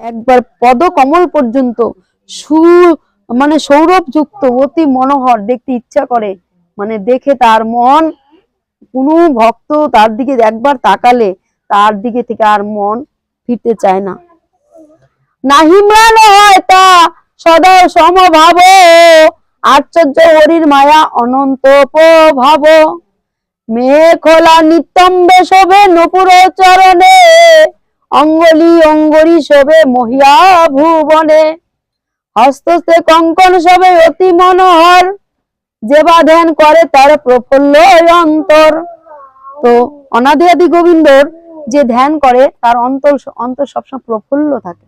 একবার পদকমল পর্যন্ত সু মানে সৌরভ যুক্ত অতি মনোহর দেখতে ইচ্ছা করে। মানে দেখে তার মন, কোনো ভক্ত তার দিকে একবার তাকালে তার দিকে থেকে আর মন ফিরতে চায় না। নাহিম্রান হয় নিতম্বে শোভে নপুর চরণে অঙ্গলি অঙ্গরি শোভে মহিয়া ভুবনে। হস্তস্থে কঙ্কন শোভে অতি মনোহর। যে বা ধ্যান করে তার প্রফুল্ল অন্তর। তো অনাদি আদি গোবিন্দর যে ধ্যান করে, তার অন্তর অন্তর সবসময় প্রফুল্ল থাকে।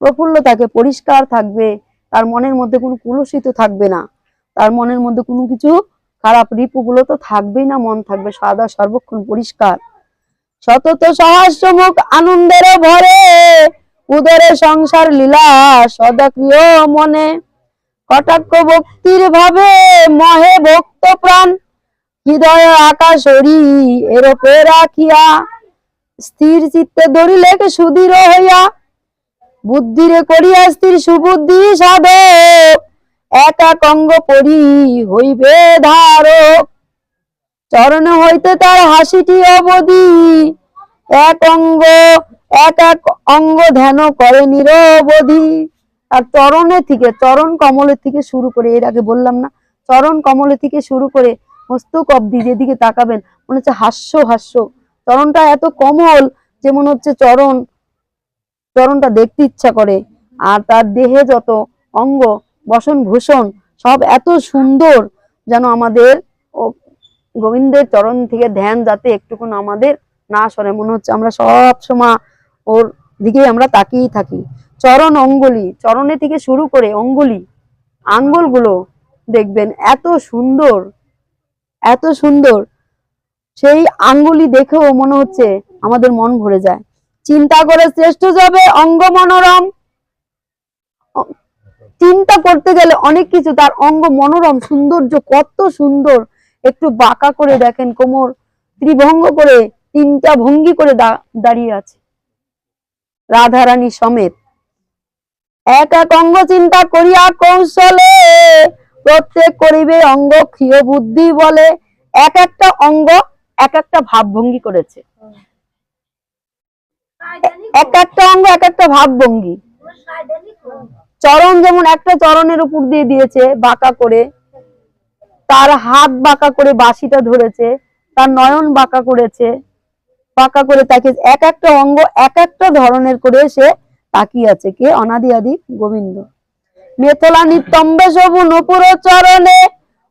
প্রফুল্ল থাকে, পরিষ্কার থাকবে। তার মনের মধ্যে কোনো কুলসিত থাকবে না। তার মনের মধ্যে কোনো কিছু খারাপ রিপুগুলো তো থাকবেই না, মন থাকবে সাদা, সর্বক্ষণ পরিষ্কার। সতত সহস্র মুখ আনন্দের ভরে উদরে সংসার লীলা সদা প্রিয় মনে। কটাক্ষ ভক্তির ভাবে মহে ভক্ত প্রাণ, হৃদয় আকাশ হরি এরপে রাখিয়া, স্থির চিত্তে ধরিলে সুদৃঢ় হইয়া, বুদ্ধিরে করিয়া স্থির সুবুদ্ধি সাধক একা কঙ্গ পরি হইবে ধারক। চরণ হইতে তার হাসিটি অবধি। এক অঙ্গ, এক এক অঙ্গ ধ্যান করে নিরবধি। আর চরণে থেকে, চরণ কমলের থেকে শুরু করে, এর আগে বললাম না, চরণ কমলের থেকে শুরু করে মস্তক অব্দি যেদিকে তাকাবেন, মনে হচ্ছে হাস্য হাস্য। চরণটা এত কমল যে মনে হচ্ছে চরণ, চরণটা দেখতে ইচ্ছা করে। আর তার দেহে যত অঙ্গ, বসন, ভূষণ, সব এত সুন্দর যেন আমাদের গোবিন্দের চরণ থেকে ধ্যান যাতে একটুকুন আমাদের না সরে। মনে হচ্ছে আমরা সব সময় ওর দিকে আমরা তাকিয়ে থাকি। চরণ অঙ্গুলি, চরণে থেকে শুরু করে অঙ্গুলি, আঙ্গুলগুলো দেখবেন এত সুন্দর এত সুন্দর। সেই আঙ্গুলি দেখেও মনে হচ্ছে আমাদের মন ভরে যায়। চিন্তা করে শ্রেষ্ঠ যাবে অঙ্গ মনোরম। চিন্তা করতে গেলে অনেক কিছু, তার অঙ্গ মনোরম, সৌন্দর্য কত সুন্দর। একটু বাঁকা করে দেখেন, কোমর ত্রিভঙ্গ করে, তিনটা ভঙ্গি করে দাঁড়িয়ে আছে। রাধারানী সমেত। এক এক অঙ্গ চিন্তা করিয়া কৌশলে প্রত্যেক করিবে অঙ্গ ক্ষীয় বুদ্ধি বলে। এক একটা অঙ্গ এক একটা ভাবভঙ্গি করেছে। এক একটা অঙ্গ এক একটা ভাবভঙ্গি চরণ যেমন একটা চরণের উপর দিয়ে দিয়েছে, বাঁকা করে। তার হাত বাঁকা করে বাসিটা ধরেছে, তার নয়ন বাঁকা করেছে, বাঁকা করে তাকে এক একটা অঙ্গ, এক একটা ধরনের করে সে তাকিয়ে আছে কে? অনাদি আদি গোবিন্দ। মেথলা নিতম্বে সবু নপুর চরণে,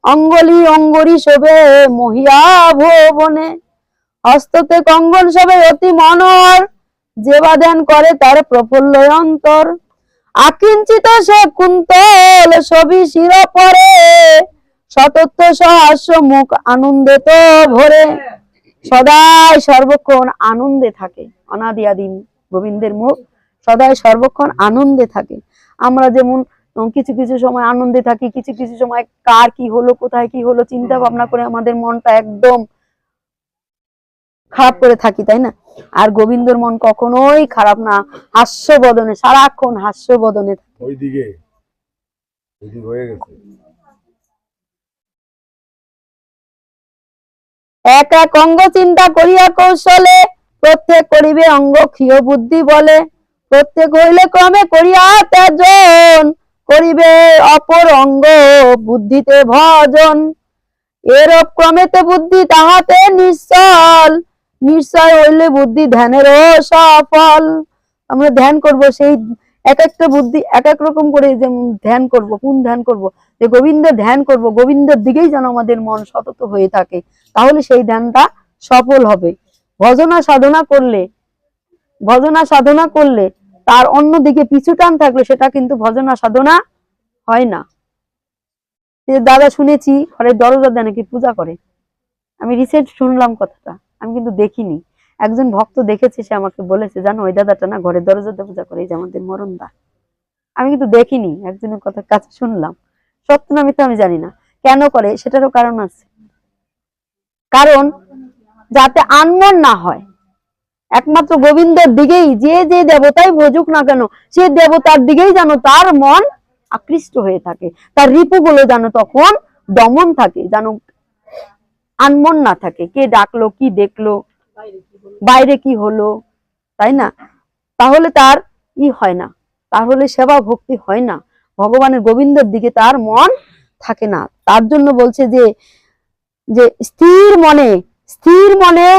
অঙ্গলি অঙ্গরি শোভে মহিয়া ভুবনে। হস্ততে কঙ্গন শোভে অতি মনোহর, যে বা ধ্যান করে তার প্রফুল্ল অন্তর। আকিঞ্চিত সে কুন্তল ছবি শির পরে সতত্ব সহাস্য মুখ আনন্দে তো ভরে। সদাই সর্বক্ষণ আনন্দে থাকে। অনাদি আদিম গোবিন্দের মুখ সদাই সর্বক্ষণ আনন্দে থাকে। আমরা যেমন কিছু কিছু সময় আনন্দে থাকি, কিছু কিছু সময় কার কি হলো, কোথায় কি হলো, চিন্তা ভাবনা করে আমাদের মনটা একদম খারাপ করে থাকি, তাই না? আর গোবিন্দর মন কখনোই খারাপ না হাস্য বদনে সারাক্ষণ হাস্য বদনে থাকে। ওইদিকে হয়ে গেছে। এক এক অঙ্গ চিন্তা করিয়া কৌশলে, প্রত্যেক করিবে অঙ্গ ক্ষীয় বুদ্ধি বলে। প্রত্যেক হইলে ক্রমে করিয়া ত্যাজন, করিবে অপর অঙ্গ বুদ্ধিতে ভজন। এরূপ ক্রমেতে বুদ্ধি তাহাতে নিশ্চল, নিশ্চয় হইলে বুদ্ধি ধ্যানেরও সফল। আমরা ধ্যান করব সেই এক একটা বুদ্ধি এক এক রকম করে যে ধ্যান করব, কোন ধ্যান করব? যে গোবিন্দ ধ্যান করব, গোবিন্দের দিকেই যেন আমাদের মন সতত হয়ে থাকে, তাহলে সেই ধ্যানটা সফল হবে। ভজনা সাধনা করলে, ভজনা সাধনা করলে তার অন্যদিকে পিছু টান থাকলে সেটা কিন্তু ভজনা সাধনা হয় না। দাদা শুনেছি, ঘরের দরজা নাকি পূজা করে? আমি রিসেন্ট শুনলাম কথাটা, আমি কিন্তু দেখিনি। একজন ভক্ত দেখেছে, সে আমাকে বলেছে, জানো, ওই দাদাটা না ঘরের দরজাতে পূজা করে যে আমাদের মরণদা আমি কিন্তু দেখিনি, একজনের কথা কাছে শুনলাম। সত্য না মিথ্যা আমি জানি না। কেন করে? সেটারও কারণ আছে। কারণ, যাতে আনমন না হয়, একমাত্র গোবিন্দের দিকেই, যে যে দেবতাই ভোজুক না কেন, সে দেবতার দিকেই যেন তার মন আকৃষ্ট হয়ে থাকে। তার রিপুগুলো যেন তখন দমন থাকে, যেন আনমন না থাকে। কে ডাকলো, কি দেখল? বাইরে কি হলো, তাই না? তাহলে তার ই হয় না। তাহলে সেবা ভক্তি হয় না। ভগবানের গোবিন্দের দিকে তার মন থাকে না। তার জন্য বলছে যে যে স্থির মনে স্থির মনে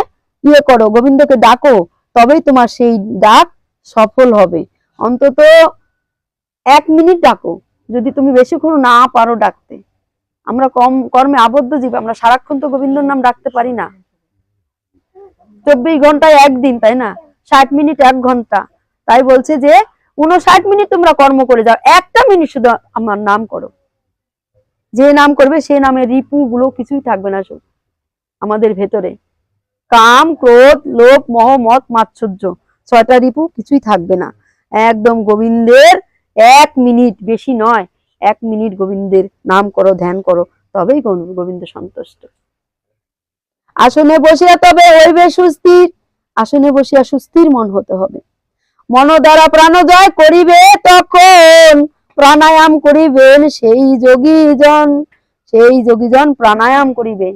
ইয়ে করো, গোবিন্দকে ডাকো, তবেই তোমার সেই ডাক সফল হবে। অন্তত এক মিনিট ডাকো, যদি তুমি বেশিক্ষণ না পারো ডাকতে। আমরা কম কর্মে আবদ্ধ জীব, আমরা সারাক্ষণ তো গোবিন্দর নাম ডাকতে পারি না। চব্বিশ ঘন্টায় একদিন, তাই না? ষাট মিনিট এক ঘণ্টা। তাই বলছে যে উনষাট মিনিট তোমরা কর্ম করে যাও। একটা মিনিট শুধু আমার নাম করো। যে নাম করবে, সে নামে রিপু গুলো কিছুই থাকবে না শুধু আমাদের ভেতরে। কাম, ক্রোধ, লোভ, মোহ, মত, মাৎসর্য, ছয়টা রিপু কিছুই থাকবে না। একদম গোবিন্দের এক মিনিট, বেশি নয়, এক মিনিট গোবিন্দের নাম করো, ধ্যান করো, তবেই গোবিন্দ সন্তুষ্ট। আসনে বসিয়া তবে হইবে সুস্থির, আসনে বসিয়া সুস্থির মন হতে হবে। মন দ্বারা প্রাণ জয় করিবে তখন, প্রাণায়াম করিবেন সেই যোগীজন সেই যোগীজন প্রাণায়াম করিবে।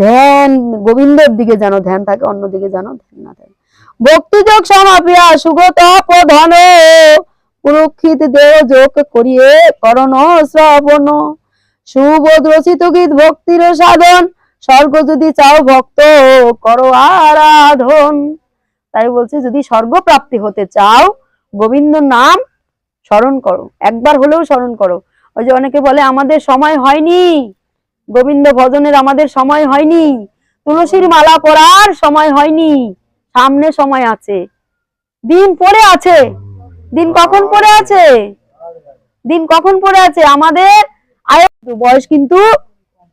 ধ্যান, গোবিন্দের দিকে যেন ধ্যান থাকে, অন্যদিকে যেন ধ্যান না থাকে। ভক্তিযোগ সমাপিয়া সুগত ধন পুরক্ষিত দেহ যোগ করিয়ে করণ শ্রবণ। সুবোধ রচিত গীত ভক্তির সাধন। স্বর্গ যদি চাও ভক্ত, করো আরাধন। তাই বলছে, যদি স্বর্গ প্রাপ্তি হতে চাও, গোবিন্দ নাম স্মরণ করো। একবার হলেও স্মরণ করো। ওই যে অনেকে বলে, আমাদের সময় হয়নি। গোবিন্দ ভজনের, আমাদের সময় হয়নি। তুলসীর মালা পরার সময় হয়নি। সামনে সময় আছে। দিন পড়ে আছে। দিন কখন পড়ে আছে? দিন কখন পড়ে আছে? আমাদের আয় বয়স কিন্তু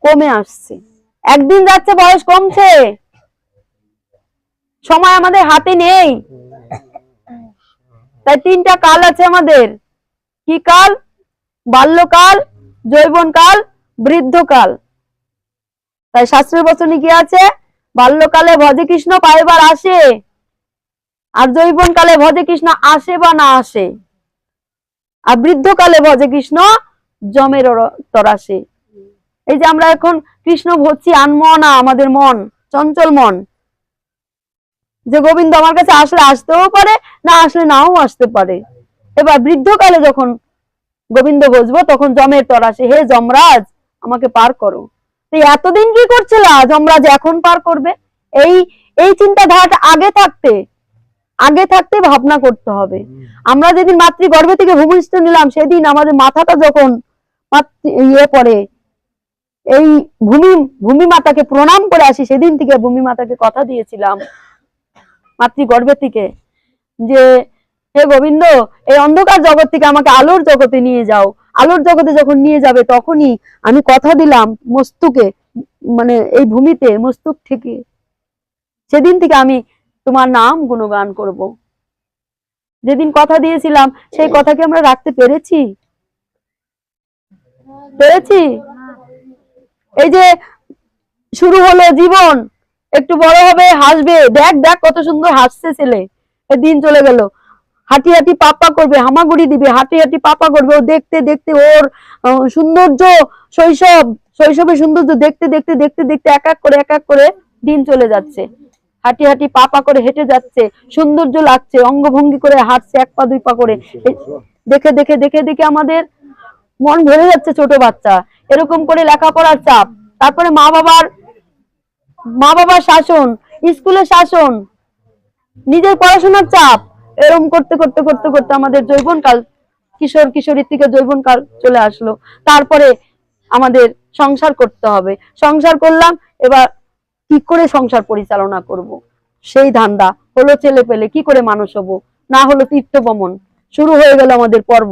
কমে আসছে। একদিন যাচ্ছে বয়স কমছে। সময় আমাদের হাতে নেই। তাই তিনটা কাল আছে আমাদের। কি কাল? বাল্যকাল, যৌবনকাল, বৃদ্ধকাল। তাই শাস্ত্রের বচনে কি আছে? বাল্যকালে ভজে কৃষ্ণ পাইবার আসে আর যৌবনকালে ভজে কৃষ্ণ আসে বা না আসে। আর বৃদ্ধকালে ভজে কৃষ্ণ জমের তরাসে এই যে আমরা এখন কৃষ্ণ ভজছি আনমো না আমাদের মন চঞ্চল মন। যে গোবিন্দ আমার কাছে আসলে আসতেও পারে না আসলে নাও আসতে পারে। এবার বৃদ্ধকালে যখন গোবিন্দ বসবো তখন জমের তরাসে হে যমরাজ আমাকে পার করো। তো এতদিন কি করছিলা? যমরাজ এখন পার করবে? এই এই চিন্তাধারাটা আগে থাকতে আগে থাকতে ভাবনা করতে হবে। আমরা যেদিন মাতৃ গর্ভে থেকে ভূমিষ্ঠ নিলাম সেদিন আমাদের মাথাটা যখন ইয়ে করে। এই ভূমি ভূমি মাতাকে প্রণাম করে আসি। সেদিন থেকে ভূমি মাতাকে কথা দিয়েছিলাম মাতৃ গর্ভে থেকে যে, হে গোবিন্দ, এই অন্ধকার জগৎ থেকে আমাকে আলোর জগতে নিয়ে যাও। আলোর জগতে যখন নিয়ে যাবে তখনই আমি কথা দিলাম মস্তুকে মানে এই ভূমিতে, মস্তুক থেকে। সেদিন থেকে আমি তোমার নাম গুণগান করব। যেদিন কথা দিয়েছিলাম, সেই কথা কি আমরা রাখতে পেরেছি? পেরেছি? এই যে শুরু হলো জীবন, একটু বড় হবে, হাসবে। দেখ দেখ কত সুন্দর হাসছে ছেলে। দিন চলে গেল। হাঁটি হাঁটি পাপা করবে, হামাগুড়ি দিবে। হাঁটি হাঁটি পাপা করবে। ও দেখতে দেখতে ওর সৌন্দর্য শৈশব, শৈশবের সৌন্দর্য দেখতে দেখতে দেখতে দেখতে এক এক করে, এক এক করে দিন চলে যাচ্ছে। হাঁটি হাঁটি পাপা করে হেঁটে যাচ্ছে। সৌন্দর্য লাগছে, অঙ্গভঙ্গি করে হাঁটছে এক পা, দুই পা করে। দেখে দেখে দেখে দেখে আমাদের মন ভরে যাচ্ছে ছোট বাচ্চা। এরকম করে লেখাপড়ার চাপ। তারপরে মা বাবার মা বাবার শাসন, স্কুলের শাসন, নিজের পড়াশোনার চাপ। এরকম করতে করতে করতে করতে আমাদের যৌবনকাল, কিশোর, কিশোরীর থেকে যৌবনকাল চলে আসলো। তারপরে আমাদের সংসার করতে হবে। সংসার করলাম, এবার কি করে সংসার পরিচালনা করব। সেই ধান্দা। হলো ছেলে পেলে কি করে মানুষ হব? না হলো তীর্থ ভ্রমণ। শুরু হয়ে গেল আমাদের পর্ব।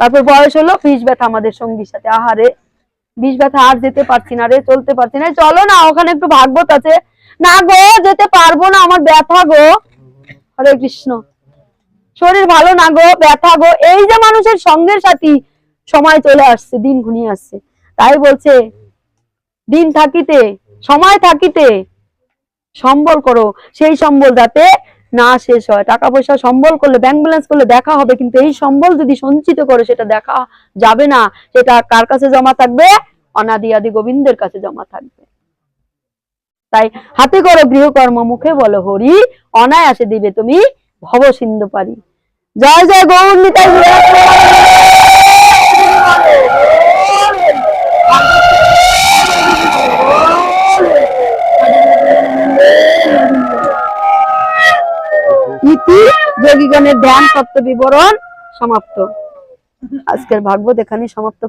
তারপর বয়স হলো, বিষ ব্যথা আমাদের সঙ্গীর সাথে। আহারে, বিষ ব্যথা আর যেতে পারছি না রে, চলতে পারছি না। চলো না, ওখানে একটু ভাগবত আছে। না গো, যেতে পারব না আমার ব্যথা গো। হরে কৃষ্ণ। শরীর ভালো না গো, ব্যথা গো। এই যে মানুষের সঙ্গের সাথী সময় চলে আসছে, দিন ঘনিয়ে আসছে। তাই বলছে, দিন থাকিতে, সময় থাকিতে, সম্বল করো। সেই সম্বল যাতে না শেষ হয়। টাকা পয়সা সম্বল করলে ব্যাংক ব্যালেন্স করলে দেখা হবে, কিন্তু এই সম্বল যদি সঞ্চিত করে, সেটা দেখা যাবে না। সেটা কার কাছে জমা থাকবে? অনাদি আদি গোবিন্দের কাছে জমা থাকবে। তাই হাতে করো গৃহকর্ম, মুখে বলো হরি, অনায়াসে দিবে তুমি ভব সিন্ধু পারি। জয় জয় গৌর নিতাই। যোগীগণের ধ্যান তত্ত্ব বিবরণ সমাপ্ত। আজকের ভাগবত এখানে সমাপ্ত